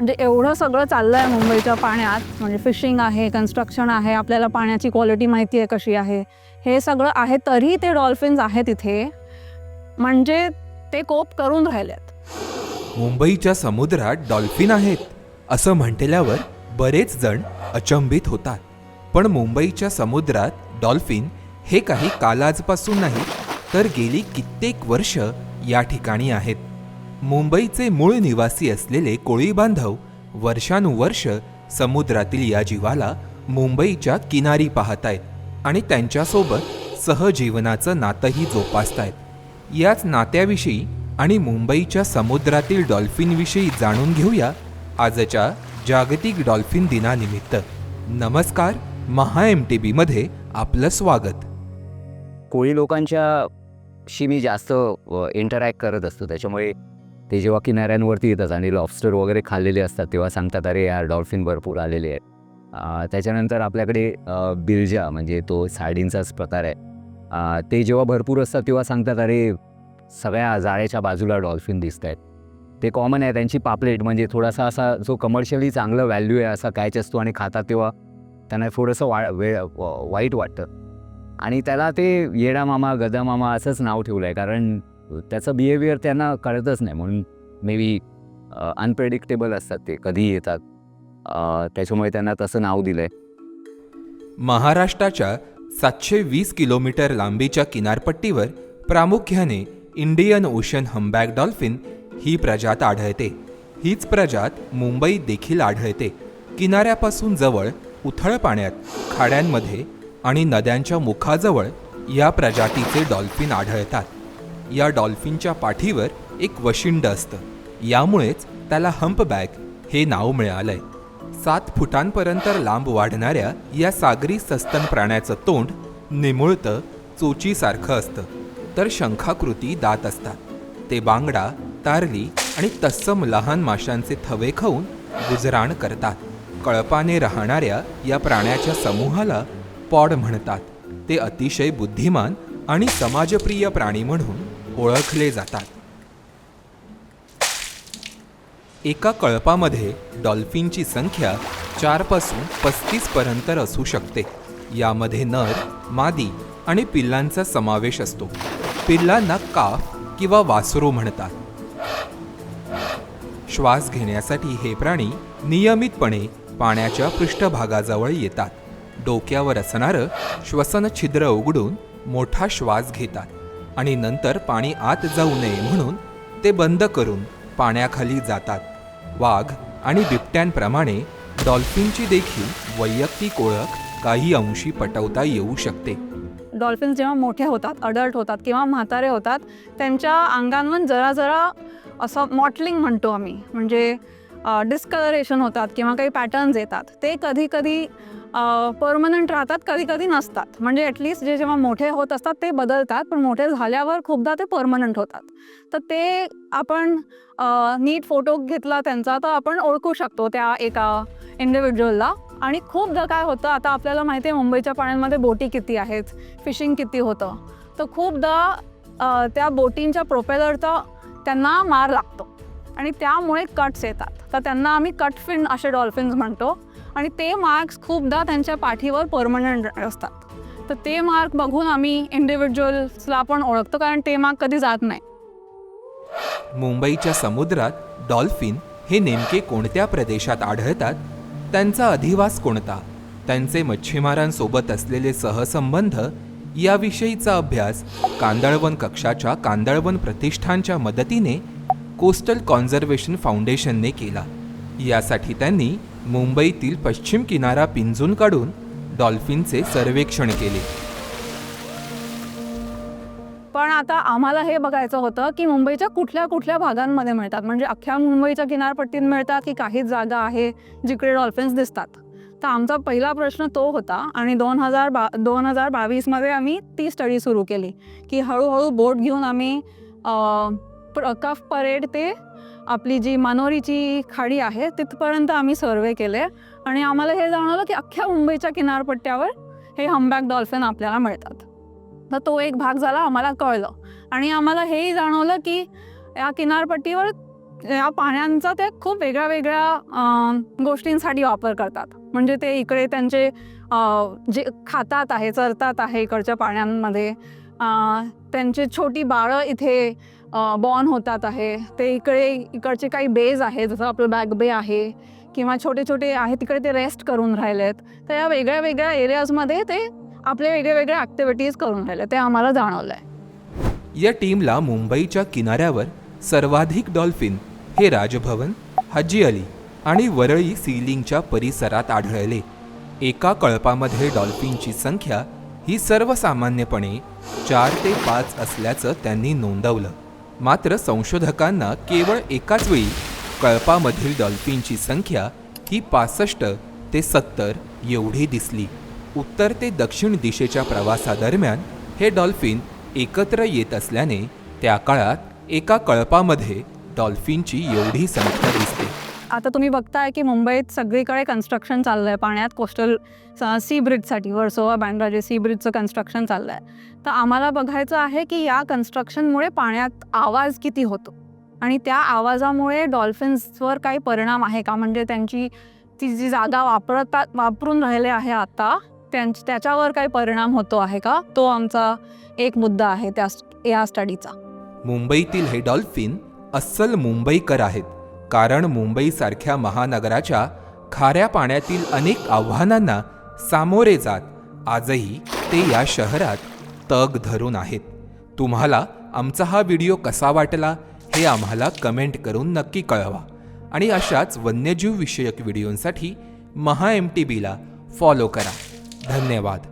म्हणजे एवढं सगळं चाललं आहे मुंबईच्या पाण्यात. म्हणजे फिशिंग आहे कन्स्ट्रक्शन आहे आपल्याला पाण्याची क्वालिटी माहिती आहे कशी आहे. हे सगळं आहे तरी ते डॉल्फिन्स आहेत तिथे म्हणजे ते कोप करून राहिलेत. मुंबईच्या समुद्रात डॉल्फिन आहेत असं म्हटल्यावर बरेच जण अचंबित होतात. पण मुंबईच्या समुद्रात डॉल्फिन हे काही कालाजपासून नाही तर गेली कित्येक वर्ष या ठिकाणी आहेत. मुंबईचे मूळ निवासी असलेले कोळी बांधव वर्षानुवर्ष समुद्रातील या जीवाला मुंबईच्या किनारी पाहतायत आणि त्यांच्यासोबत सहजीवनाचं नातंही जोपासतायत. याच नात्याविषयी आणि मुंबईच्या समुद्रातील डॉल्फिनविषयी जाणून घेऊया आजच्या जागतिक डॉल्फिन दिनानिमित्त. नमस्कार महा एम टी बीमध्ये आपलं स्वागत. कोळी लोकांच्याशी मी जास्त इंटरॅक्ट करत असतो. त्याच्यामुळे ते जेव्हा किनाऱ्यांवरती येतात आणि लॉबस्टर वगैरे खाल्लेले असतात तेव्हा सांगतात अरे यार डॉल्फिन भरपूर आलेले आहेत. त्याच्यानंतर आपल्याकडे बिरजा म्हणजे तो साडींचाच प्रकार आहे. ते जेव्हा भरपूर असतात तेव्हा सांगतात अरे सगळ्या जाळ्याच्या बाजूला डॉल्फिन दिसत आहेत ते कॉमन आहे त्यांची पापलेट म्हणजे थोडासा असा जो कमर्शियली चांगला व्हॅल्यू आहे असा कॅच असतो आणि खातात तेव्हा त्यांना थोडंसं वा वेळ वाईट वाटतं. आणि त्याला ते येडा मामा गदा मामा असंच नाव ठेवलं आहे कारण त्याचं बिहेवियर त्यांना कळतच नाही. म्हणून मे बी अनप्रेडिक्टेबल असतात ते. कधी येतात. त्याच्यामुळे त्यांना तसं नाव दिलं आहे महाराष्ट्राच्या सातशे वीस किलोमीटर लांबीच्या किनारपट्टीवर प्रामुख्याने इंडियन ओशन हम्बॅक डॉल्फिन ही प्रजात आढळते. हीच प्रजात मुंबईत देखील आढळते. किनाऱ्यापासून जवळ उथळ पाण्यात खाड्यांमध्ये आणि नद्यांच्या मुखाजवळ या प्रजातीचे डॉल्फिन आढळतात. या डॉल्फिनच्या पाठीवर एक वशिंड असतं. यामुळेच त्याला हम्पबॅक हे नाव मिळालंय. सात फुटांपर्यंत लांब वाढणाऱ्या या सागरी सस्तन प्राण्याचं तोंड निमुळतं चोचीसारखं असतं. तर शंखाकृती दात असतात. ते बांगडा तारली आणि तत्सम लहान माशांचे थवे खाऊन गुजराण करतात. कळपाने राहणाऱ्या या प्राण्याच्या समूहाला पॉड म्हणतात. ते अतिशय बुद्धिमान आणि समाजप्रिय प्राणी म्हणून ओळखले जातात. एका कळपामध्ये डॉल्फिनची संख्या चारपासून पस्तीस पर्यंत असू शकते. यामध्ये नर मादी आणि पिल्लांचा समावेश असतो. पिल्लांना काफ किंवा वासरू म्हणतात. श्वास घेण्यासाठी हे प्राणी नियमितपणे पाण्याच्या पृष्ठभागाजवळ येतात. डोक्यावर असणारं श्वसन छिद्र उघडून मोठा श्वास घेतात. आणि नंतर पाणी आत जाऊ नये म्हणून ते बंद करून पाण्याखाली जातात. वाघ आणि बिबट्यांप्रमाणे डॉल्फिनची देखील वैयक्तिक ओळख काही अंशी पटवता येऊ शकते. डॉल्फिन्स जेव्हा मोठे होतात अडल्ट होतात किंवा म्हातारे होतात त्यांच्या अंगांवर जरा जरा असं मॉटलिंग म्हणतो आम्ही. म्हणजे डिस्कलरेशन होतात किंवा काही पॅटर्न्स येतात. ते कधी कधी परमनंट राहतात कधी कधी नसतात. म्हणजे ॲटलिस्ट जे जेव्हा मोठे होत असतात ते बदलतात. पण मोठे झाल्यावर खूपदा ते परमनंट होतात. तर ते आपण नीट फोटो घेतला त्यांचा तर आपण ओळखू शकतो त्या एका इंडिव्हिज्युअलला आणि खूपदा काय होतं आता आपल्याला माहिती आहे मुंबईच्या पाण्यांमध्ये बोटी किती आहेत फिशिंग किती होतं. तर खूपदा त्या बोटींच्या प्रोपेलरचा त्यांना मार लागतो. आणि त्यामुळे कट्स येतात. तर त्यांना आम्ही कटफिन असे डॉल्फिन्स म्हणतो. आणि ते मार्क्स खूपदा त्यांच्या पाठीवर परमनंट असतात. तर ते मार्क बघून आम्ही इंडिव्हिज्युअल्सला पण ओळखतो कारण ते मार्क कधी जात नाही. मुंबईच्या समुद्रात डॉल्फिन हे नेमके कोणत्या प्रदेशात आढळतात? त्यांचा अधिवास कोणता? त्यांचे मच्छीमारांसोबत असलेले सहसंबंध? याविषयीचा अभ्यास कांदळवन कक्षाच्या कांदळवन प्रतिष्ठानच्या मदतीने कोस्टल कॉन्झर्वेशन फाउंडेशनने केला. यासाठी त्यांनी मुंबईतील पश्चिम किनारा पिंजून काढून डॉल्फिनचे सर्वेक्षण केले. पण आता आम्हाला हे बघायचं होतं की मुंबईच्या कुठल्या कुठल्या भागांमध्ये मिळतात? म्हणजे अख्ख्या मुंबईच्या किनारपट्टीत मिळतात की काही जागा आहे जिकडे डॉल्फिन्स दिसतात? तर आमचा पहिला प्रश्न तो होता आणि दोन हजार बा दोन हजार बावीसमध्ये आम्ही ती स्टडी सुरू केली. की हळूहळू बोट घेऊन आम्ही कफ परेड ते आपली जी मनोरीची खाडी आहे तिथपर्यंत आम्ही सर्वे केले. आणि आम्हाला हे जाणवलं की अख्ख्या मुंबईच्या किनारपट्ट्यावर हे हमबॅक डॉल्फिन आपल्याला मिळतात. तर तो एक भाग झाला आम्हाला कळलं. आणि आम्हाला हेही जाणवलं की या किनारपट्टीवर या पाण्यांचा ते खूप वेगळ्या वेगळ्या गोष्टींसाठी वापर करतात. म्हणजे ते इकडे त्यांचे जे खातात आहे चरतात आहे इकडच्या पाण्यांमध्ये. त्यांचे छोटी बाळं इथे बॉर्न होतात आहे. ते इकडे इकडचे काही बेज आहे जसं आपलं बॅक बे आहे किंवा छोटे छोटे आहे तिकडे ते रेस्ट करून राहिलेत. तर या वेगळ्या वेगळ्या एरियाजमध्ये ते आपले वेगळे वेगळे ॲक्टिव्हिटीज करून राहिले. ते आम्हाला जाणवलं आहे या टीमला मुंबईच्या किनाऱ्यावर सर्वाधिक डॉल्फिन हे राजभवन हजी अली आणि वरळी सीलिंगच्या परिसरात आढळले. एका कळपामध्ये डॉल्फिनची संख्या ही सर्वसामान्यपणे चार ते पाच असल्याचं त्यांनी नोंदवलं. मात्र संशोधकांना केवळ एकाच वेळी कळपामधील डॉल्फिनची संख्या ही पासष्ट ते सत्तर एवढी दिसली. उत्तर ते दक्षिण दिशेच्या प्रवासादरम्यान हे डॉल्फिन एकत्र येत असल्याने त्या काळात एका कळपामध्ये डॉल्फिनची एवढी संख्या आता तुम्ही बघताय की मुंबईत सगळीकडे कन्स्ट्रक्शन चाललं आहे पाण्यात कोस्टल सी ब्रिजसाठी वर्सोवा बँड्राजे सी ब्रिजचं कन्स्ट्रक्शन चाललं आहे तर आम्हाला बघायचं आहे की या कन्स्ट्रक्शनमुळे पाण्यात आवाज किती होतो? आणि त्या आवाजामुळे डॉल्फिन्सवर काही परिणाम आहे का? म्हणजे त्यांची ती जी जागा वापरतात वापरून राहिले आहे आता त्यां त्याच्यावर काही परिणाम होतो आहे का? तो आमचा एक मुद्दा आहे त्या या स्टडीचा मुंबईतील हे डॉल्फिन अस्सल मुंबईकर आहेत. कारण मुंबईसारख्या महानगराच्या खाऱ्या पाण्यातील अनेक आव्हानांना सामोरे जात आजही ते या शहरात तग धरून आहेत. तुम्हाला आमचा हा व्हिडिओ कसा वाटला हे आम्हाला कमेंट करून नक्की कळवा. आणि अशाच वन्यजीव विषयक व्हिडिओंसाठी महा एम टी बीला फॉलो करा. धन्यवाद.